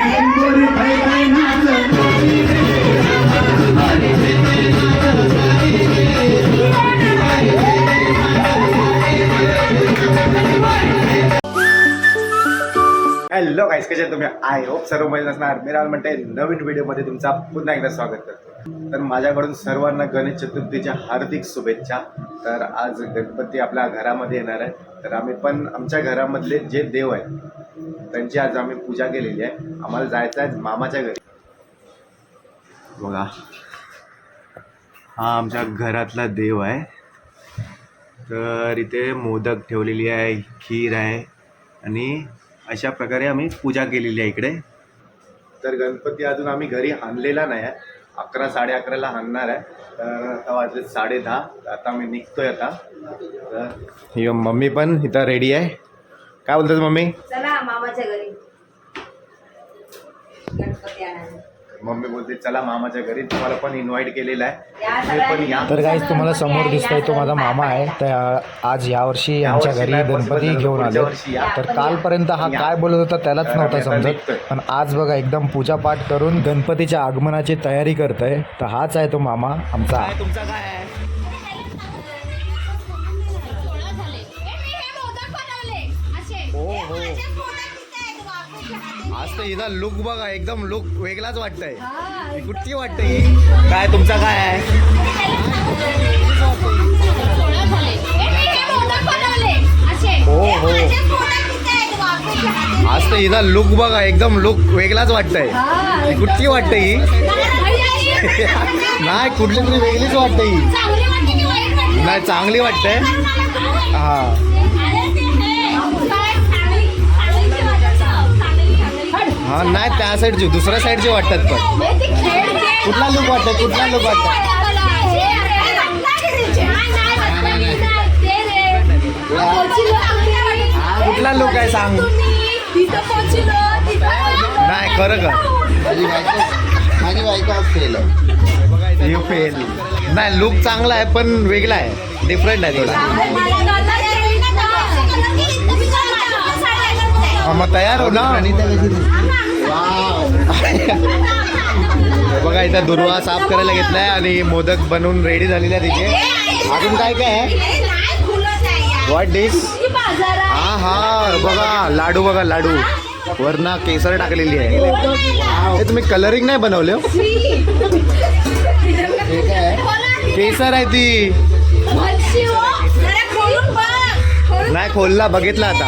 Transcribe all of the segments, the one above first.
Hello गाईस कसे तुम्ही? I hope सर्व मजेत असणार. मी राहुल म्हणते नवीन व्हिडिओमध्ये तुमचा पुन्हा एकदा स्वागत करतो. तर माझ्याकडून सर्वांना गणेश चतुर्थीच्या हार्दिक शुभेच्छा. तर आज गणपती आपल्या घरामध्ये येणार आहे. तर आम्ही पण आमच्या घरामधले जे देव आहेत त्यांची आज आम्ही पूजा केलेली आहे. आम्हाला जायचं आहे मामाच्या घरी. बघा. हा आमच्या घरातला देव आहे. तर इथे मोदक ठेवलेली आहे खीर आहे आणि अशा प्रकारे आम्ही पूजा केलेली आहे इकडे. तर गणपती अजून आम्ही घरी आणलेला नाही आहे. अकरा साडे अकराला आणणार आहे. तर आता वाजले साडे दहा. आता मी निघतोय आता. तर मम्मी पण इथं रेडी आहे. काय बोलतात मम्मी? चला मामाच्या घरी. गणपती आणायला. मम्मी बोलते चला मामाच्या घरी. तुम्हाला पण इन्व्हाइट केलेलं आहे. या तुम्ही पण या. तर गाईज तुम्हाला समोर दिसतोय तो माझा मामा आहे. तर आज यावर्षी आमच्या घरी गणपती घेऊन आले. तर कालपर्यंत हा काय बोलत होता त्यालाच नव्हता समजत. पण आज बघा एकदम पूजापाठ करून गणपतीच्या आगमनाची तयारी करतोय. तर हाच आहे तो मामा आमचा. तुमचा काय हिचा लुक बघा एकदम लुक वेगळाच वाटतंय. ही कुठची वाटतंय? काय तुमचा काय आहे? हो हो. आज तर हिचा लुक बघा एकदम लुक वेगळाच वाटतंय. ही कुठची वाटतंय ही. नाही कुठली तरी वेगळीच वाटते ही नाही चांगली वाटते हा. हा नाही त्या साईडची दुसऱ्या साईडची वाटतात पण. कुठला लुक वाटतं कुठला लुक वाटतं कुठला लुक आहे सांग. नाही खरं का? माझी बायको आज फेल हे फेल नाही लुक चांगला आहे पण वेगळा आहे. डिफरंट आहे थोडा. हा, मग तयार हो ना बघा इथं दुर्वा साफ करायला घेतलाय आणि मोदक बनवून रेडी झालेले आहे तिचे अजून काय काय आहे? व्हॉट डिश हा हा बघा लाडू बघा लाडू. वरना केसर टाकलेली आहे. हे तुम्ही कलरिंग नाही बनवले हो? केसर आहे ती. नाही खोलला बघितला आता.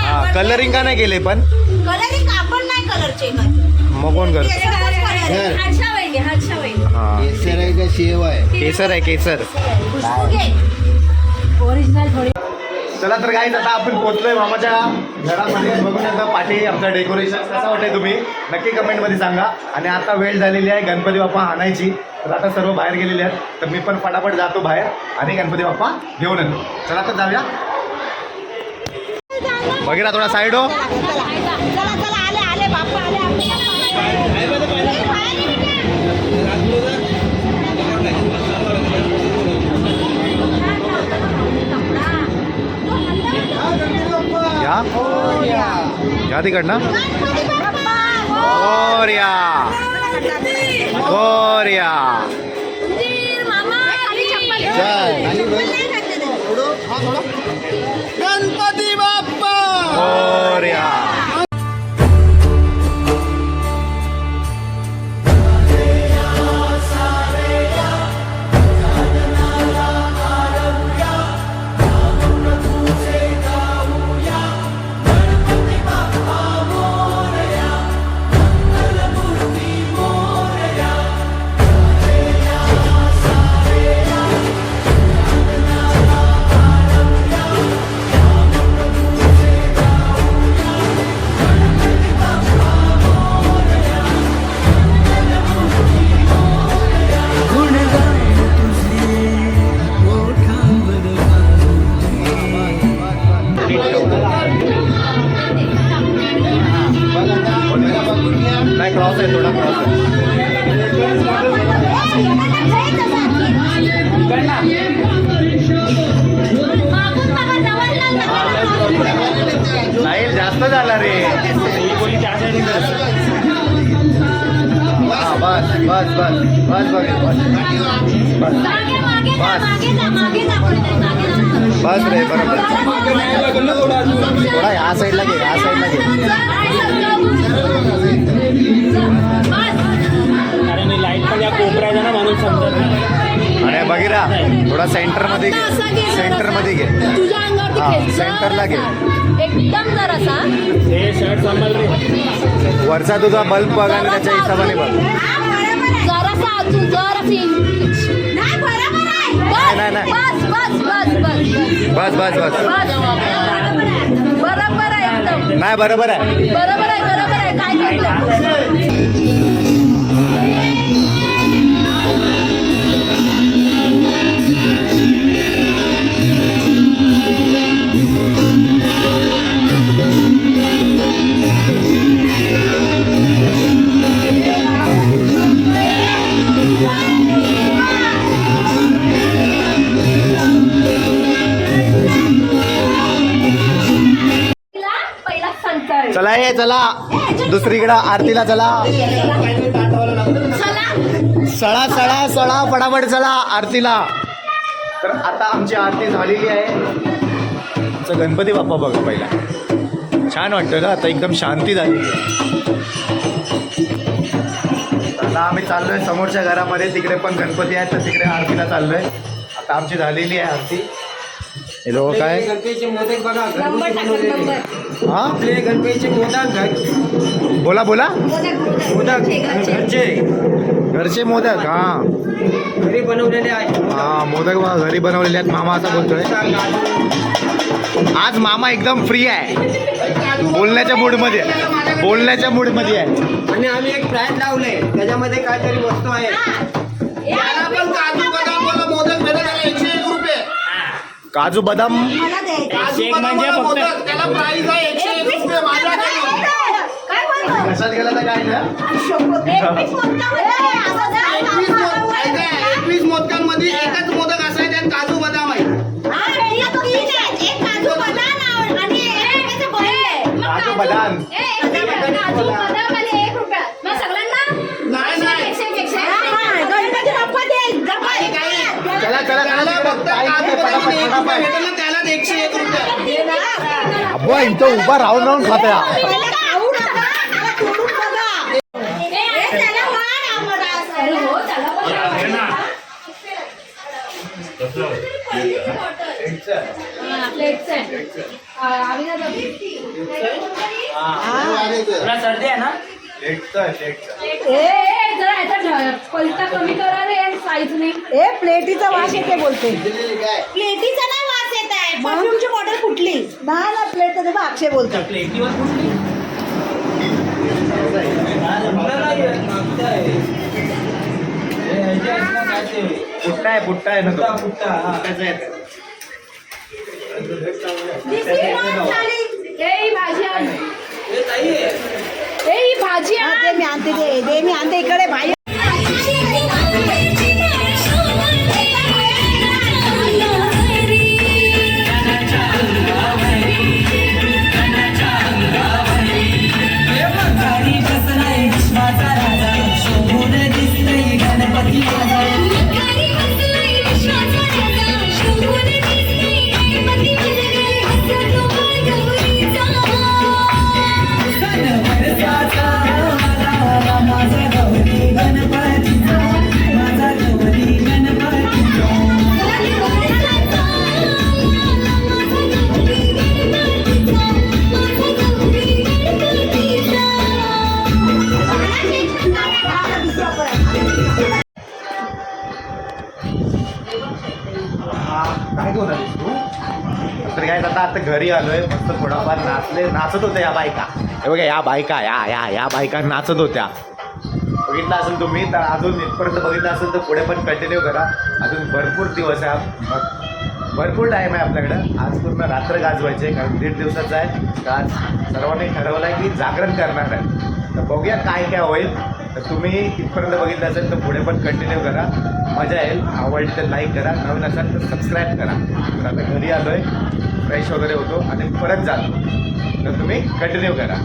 हा कलरिंग का नाही केले पण? मग कोण करत? हा केसर आहे का शेव आहे. केसर आहे केसर. ओरिजिनल थोडी. चला तर काय आता आपण पोहोचलोय मामाच्या घरामध्ये. बघून आता पाठी आमचं डेकोरेशन कसं वाटतंय तुम्ही नक्की कमेंटमध्ये सांगा. आणि आता वेळ झालेली आहे गणपती बाप्पा आणायची. तर आता सर्व बाहेर गेलेले आहेत. तर मी पण फटाफट जातो बाहेर आणि गणपती बाप्पा घेऊन येतो. चला तर जाऊया. बघितला थोडा साईड हो. या या तिकडनं? गोर्या गोर्या गणपती बाप्पा गोर्या बस मागे मागे जा मागे जा मागे जा कोणीतरी मागे जा. बस रे बरोबर. थोडा ह्या साईडला घे ह्या साईडला घे. या आणि बघिरा थोडा सेंटरमध्ये घे सेंटरमध्ये घे. हा. सेंटरला घे. एकदम जरासा. हे शर्ट सांभाळ रे. वरचा तुझा बल्ब बघ आणि त्याच्या हिशोबाने बघ. जरासा अजून जरासी बस बस बस बस बस बस. बस बरोबर आहे नाही बरोबर आहे. बरोबर आहे बरोबर आहे. काय करतो चला. दुसरीकडं आरतीला चला. सळा सळा सळा फटाफट चला आरतीला. तर आता आमची आरती झालेली आहे. आमचा गणपती बाप्पा बघा पहिला. छान वाटतं ना आता एकदम शांती झालेली आहे. तर आता आम्ही चाललोय समोरच्या घरामध्ये तिकडे पण गणपती आहेत तर तिकडे आरतीला चाललोय. आता आमची झालेली आहे आरती. हे लोक काय? गणपतीचे मोदक बघा नंबर टाक नंबर. हा? आपले गणपतीचे मोदक घ- बोला बोला. मोदक घरचे घरचे. मोदक हा. घरी बनवलेले आहे हा मोदक बघा घरी बनवलेले आहेत. मामा असा बोलतोय. आज मामा एकदम फ्री आहे. बोलण्याच्या मूडमध्ये आहे. बोलण्याच्या मूडमध्ये आहे. आणि आम्ही एक फ्लॅट लावलंय. त्याच्यामध्ये काहीतरी वस्तू आहे त्याला पण काजू काजू बदाम. काजू एक बदाम म्हणजे वाला फक्त- मोदक त्याला प्राइस आहे एकशे एक रुपये माझ्याकडे काय बोलतो? कशात गेला तर काय ना एकवीस मोदकामध्ये असं जा, एकवीस असं मोद- जा. ऐका, एकवीस मोदकांमध्ये एकच मोदक काजू बदाम आहे. हा, तीन आहेत. एक काजू बदाम आणि एक आहे. बदाम. काजू बदाम आणि एक रुपया. त्याला इथं उभा राहून राहून खात्या सर्दी आहे ना? ए प्लेटीचा वास येते बोलते. प्लेटीचा ना वास येत आहे. परफ्यूमची बॉटल कुठली ना ना प्लेट तर अक्षय बोलतो पुट्टा आहे. पुट्टा आहे ना फुट्टा फुट्टाचा येतो भाजी भाजी आण. मी आणते दे मी आणते इकडे बाहेर काय घेऊन आलीस तू? तर काय आता आता घरी आलोय मस्त थोडाफार नाचले नाचत होत्या या बायका. हे बघा या बायका या या या बायका नाचत होत्या. बघितलं असेल तुम्ही तर अजून इथपर्यंत बघितलं असेल तर पुढे पण कंटिन्यू करा. अजून भरपूर दिवस आहे. भरपूर टाईम आहे आपल्याकडं. आज पूर्ण रात्र गाजवायचे कारण दीड दिवसाचा आहे. तर आज सर्वांनी ठरवलं आहे की जागरण करणार आहे. तर बघूया काय काय होईल. तर तुम्ही इथपर्यंत बघितलं असेल तर पुढे पण कंटिन्यू करा. मजा येईल. आवडली तर लाईक करा. नवीन असाल तर सबस्क्राईब करा. तर आता घरी आलो आहे फ्रेश वगैरे होतो आणि परत जातो. तर तुम्ही कंटिन्यू करा.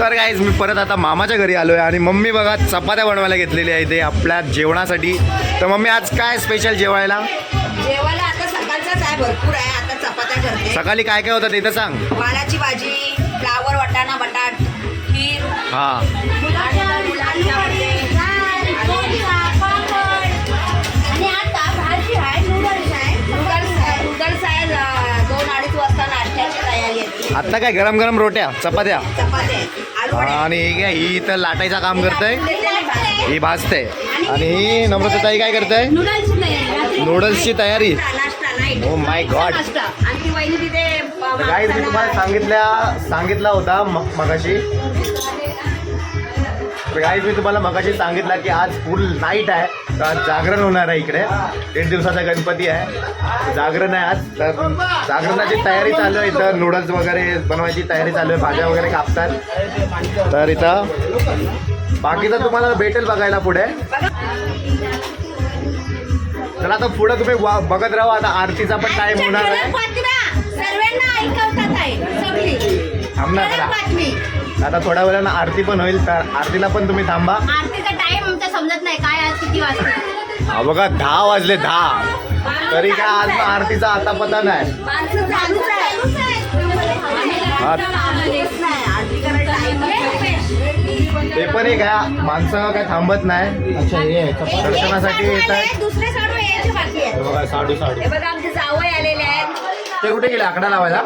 तर गाईज मी परत आता मामाच्या घरी आलोय आणि मम्मी बघा चपात्या बनवायला घेतलेल्या आहे ते आपल्या जेवणासाठी. तर मम्मी आज काय स्पेशल जेवायला? जेवायला आता सकाळचाच आहे. भरपूर आहे. आता चपात्या करते. सकाळी काय काय होतं ते तर सांग. वालाची भाजी फ्लावर वाटाणा बटाट खीर. हा. आता भाजी आहे नूडल्स आहे. नूडल्स आहे नूडल्स आहे अं, दोन अडीच वाजता नाश्त्याची तयारी आहे. आता काय गरम गरम रोट्या चपात्या. आणि ही काय ही तर लाटायचं काम करतंय. ही भाजते. आणि ही नम्रताई काय करताय? नूडल्सची तयारी ओ माय गॉड गाईज मी तुम्हाला सांगितल्या सांगितला होता मगाशी. गाईज मी तुम्हाला मगाशी सांगितलं की आज फुल नाईट आहे. तर आज जागरण होणार आहे इकडे. दीड दिवसाचा गणपती आहे. जागरण आहे आज. तर जागरणाची तयारी चालू आहे. इथं नूडल्स वगैरे बनवायची तयारी चालू आहे. भाज्या वगैरे कापतात. तर इथं बाकीचं तुम्हाला भेटेल बघायला पुढे. चला आता पुढे तुम्ही वा- बघत राहा. आता आरतीचा पण टाइम होणार आहे. आहे आता थोड्या वेळानं आरती पण होईल तर आरतीला पण तुम्ही थांबा. आरतीचा टाइम आमचा समजत नाही काय आज किती वाजता? हा बघा दहा वाजले दहा. तरी काय आज आरतीचा आता पता नाही. आहे. ते पण एक आहे माणसं काय थांबत नाही. अच्छा हे आहे. दर्शनासाठी येतात. दुसरे साडू यायचे बाकी आहेत बघा साडू साडू. हे बघा आमचे जावई आलेले आहेत. ते कुठे गेले? आकडा लावायला?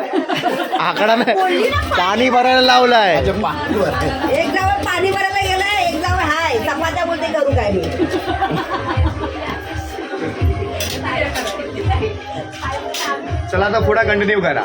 आकडा नाही पाणी भरायला लावलाय. एक जावं पाणी भरायला गेलाय एक जावं हाय. चपात्या बोलते करू काय मी? चला आता पुढे कंटिन्यू करा.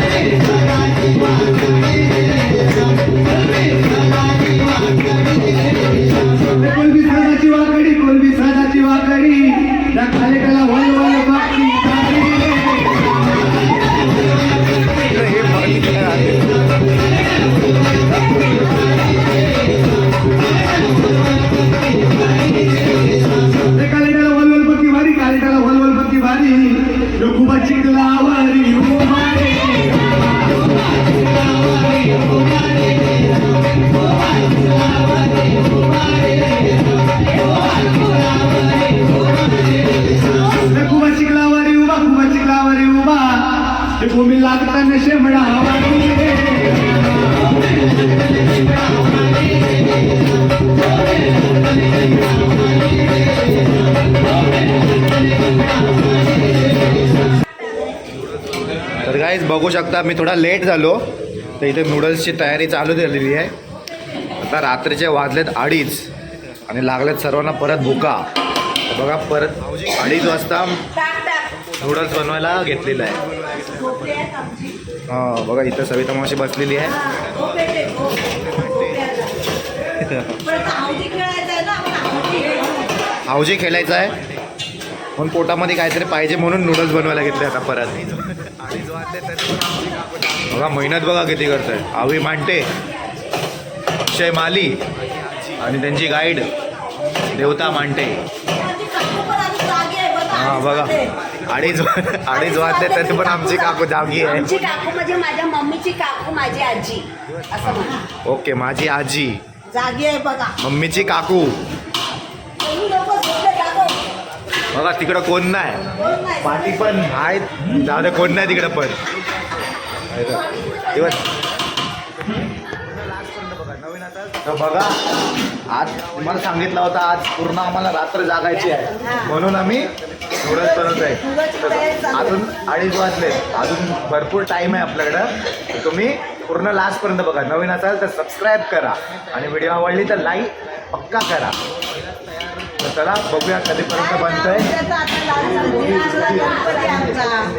रे कोलबी बघू शकता मी थोडा लेट झालो. तर इथे नूडल्सची तयारी चालू झालेली आहे. आता रात्रीचे वाजलेत अडीच आणि लागलेत सर्वांना परत भुका. तर बघा परत अडीच वाजता नूडल्स बनवायला घेतलेलं आहे. हां बघा इथं सविता मावशी बसलेली आहे. हावजी खेळायचं आहे. पण पोटामध्ये काहीतरी पाहिजे म्हणून नूडल्स बनवायला घेतले आता परत. बघा मेहनत बघा किती करतोय. आवी मांडते. अक्षय माली आणि त्यांची गाईड देवता मांडते. हा बघा. अडीच अडीच वाजले तरी पण आमची काकू जागी आहे. आमची काकू म्हणजे माझ्या मम्मीची काकू माझी आजी. असं म्हणा. ओके माझी आजी. जागी आहे बघा. मम्मीची काकू तुम्ही लोक झोपले काकू बघा तिकडं कोण नाही? पाठी पण आहेत. जाऊ दे कोण नाही तिकडं पण? दिवस तर बघा आज तुम्हाला सांगितलं होतं आज पूर्ण आम्हाला रात्र जागायची आहे. म्हणून आम्ही नूडल्स बनवत आहे अजून अडीच वाजले. अजून भरपूर टाईम आहे आपल्याकडं. तुम्ही पूर्ण लास्टपर्यंत बघा. नवीन असाल तर सबस्क्राईब करा. आणि व्हिडिओ आवडली तर लाईक पक्का करा. चला बघूया कधीपर्यंत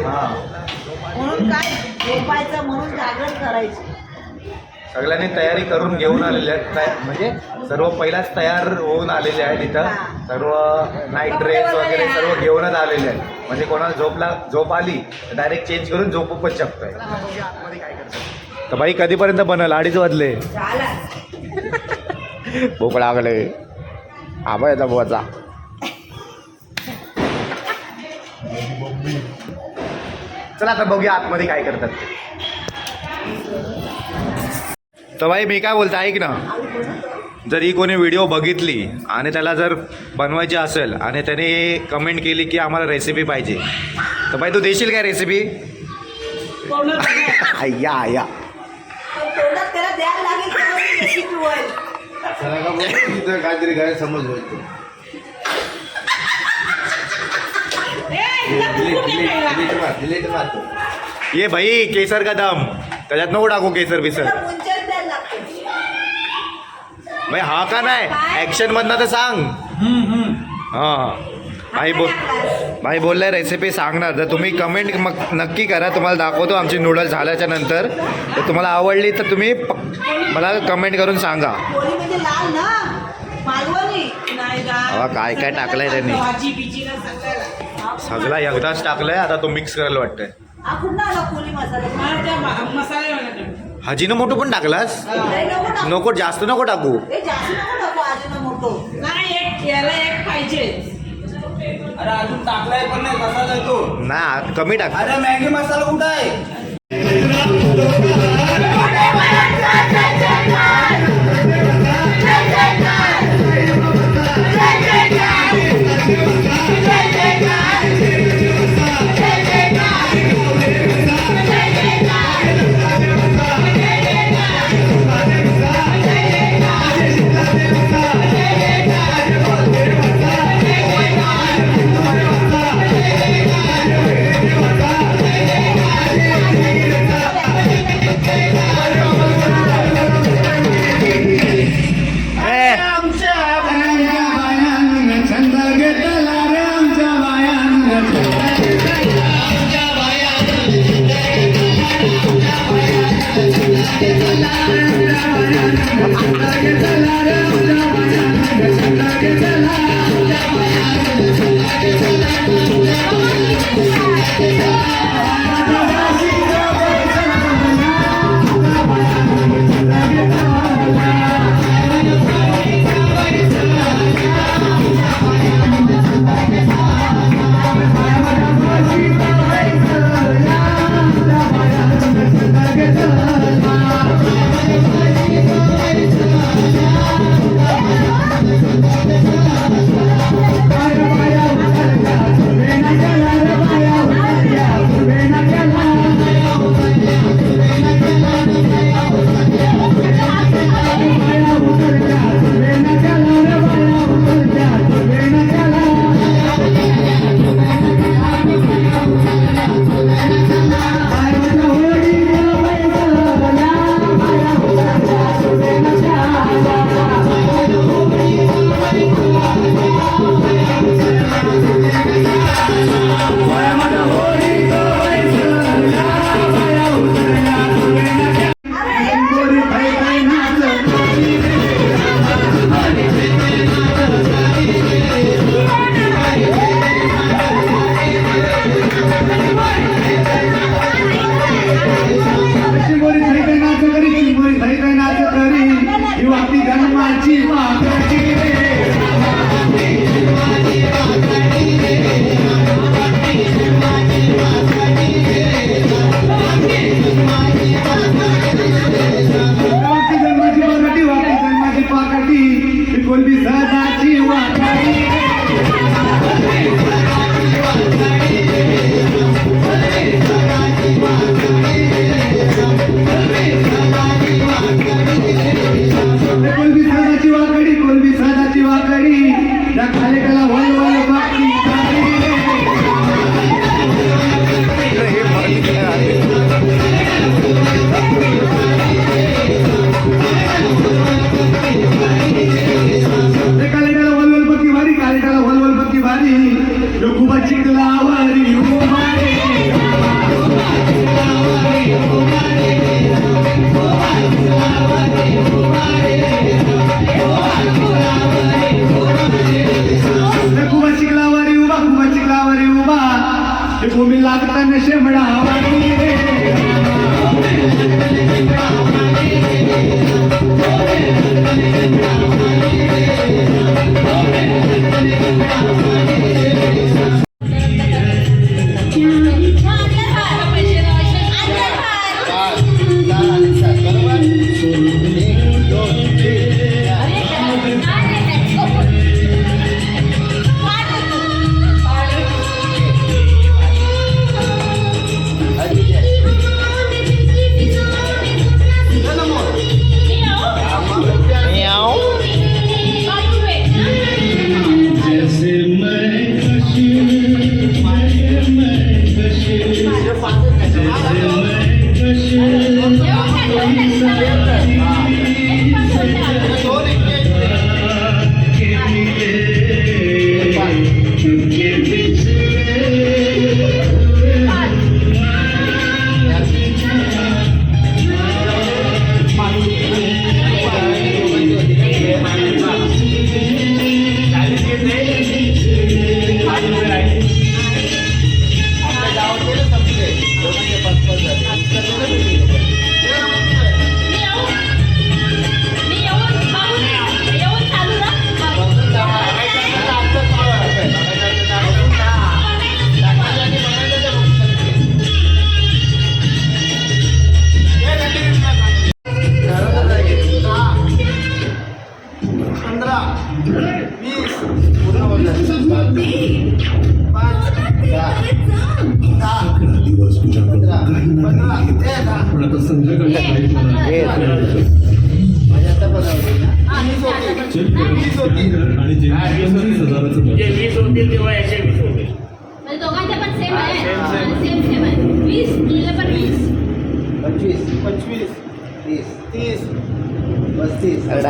हां. जागरण करायची. सगळ्यांनी तयारी करून घेऊन आलेले आहेत. म्हणजे सर्व पहिलाच तयार होऊन आलेले आहेत इथं. सर्व नाईट ड्रेस वगैरे सर्व घेऊनच आलेले आहेत. म्हणजे कोणाला झोपला झोप आली तर डायरेक्ट चेंज करून झोपू पण शकतोय तर बाई कधीपर्यंत बनल? अडीच वाजले. भूक लागले. आबा येता बुवाचा चला आता बघूया आतमध्ये काय करतात ते. तर भाई मी काय बोलतो ऐक ना. जर ही कोणी व्हिडिओ बघितली आणि त्याला जर बनवायची असेल आणि त्याने कमेंट केली की आम्हाला रेसिपी पाहिजे तर भाई तू देशील काय रेसिपी या या. त्याला द्यायला लागेल तेव्हा ती recipe होईल. इथं काहीतरी होतो डिलीट मारतो ये भाई केसर का दम. त्याच्यात नको टाकू केसर बिसर. भाई हा का नाही? ॲक्शन मधनं तर सांग. हां. भाई बोल भाई बोललाय रेसिपी सांगणार. जर तुम्ही कमेंट मग नक्की करा. तुम्हाला दाखवतो आमची नूडल्स झाल्याच्यानंतर. तर तुम्हाला आवडली तर तुम्ही मला कमेंट करून सांगा. काय काय टाकलंय त्यांनी? भाजी बिजी ना सगळं एकदाच टाकलंय आता तो मिक्स करायला वाटतंय. हा हजीनं मोठं पण टाकलास? लय नको टाकू. नको जास्त नको टाकू. अरे अजून टाकलाय पण नाही कसा जातो ना कमी टाक. अरे मॅगी मसाला कुठं आहे? चिंबोरी 내 것이 더 이상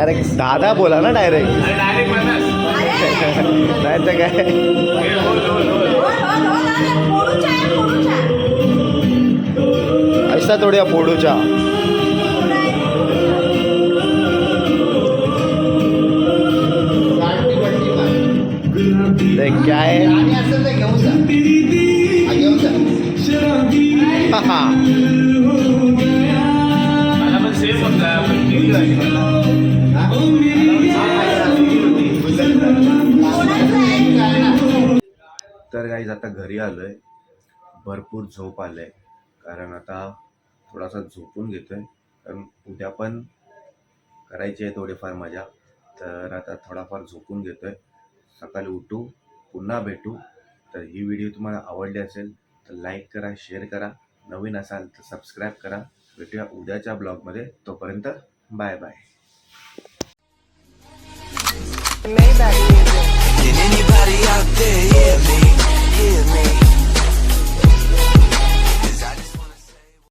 डायरेक्ट दादा बोला ना डायरेक्ट काय? ऐसा थोड्या फोडूच्या काय? हा हा मला पण सेफ होता. तर गाईज आता घरी आलोय. भरपूर झोप आलंय. कारण आता थोडासा झोपून घेतोय. कारण उद्या पण करायची आहे थोडीफार मजा. तर आता थोडाफार झोपून घेतोय. सकाळी उठू पुन्हा भेटू. तर ही व्हिडिओ तुम्हाला आवडली असेल तर लाईक करा शेअर करा. नवीन असाल तर सबस्क्राईब करा. भेटूया उद्याच्या ब्लॉगमध्ये तोपर्यंत बाय बाय forgive me.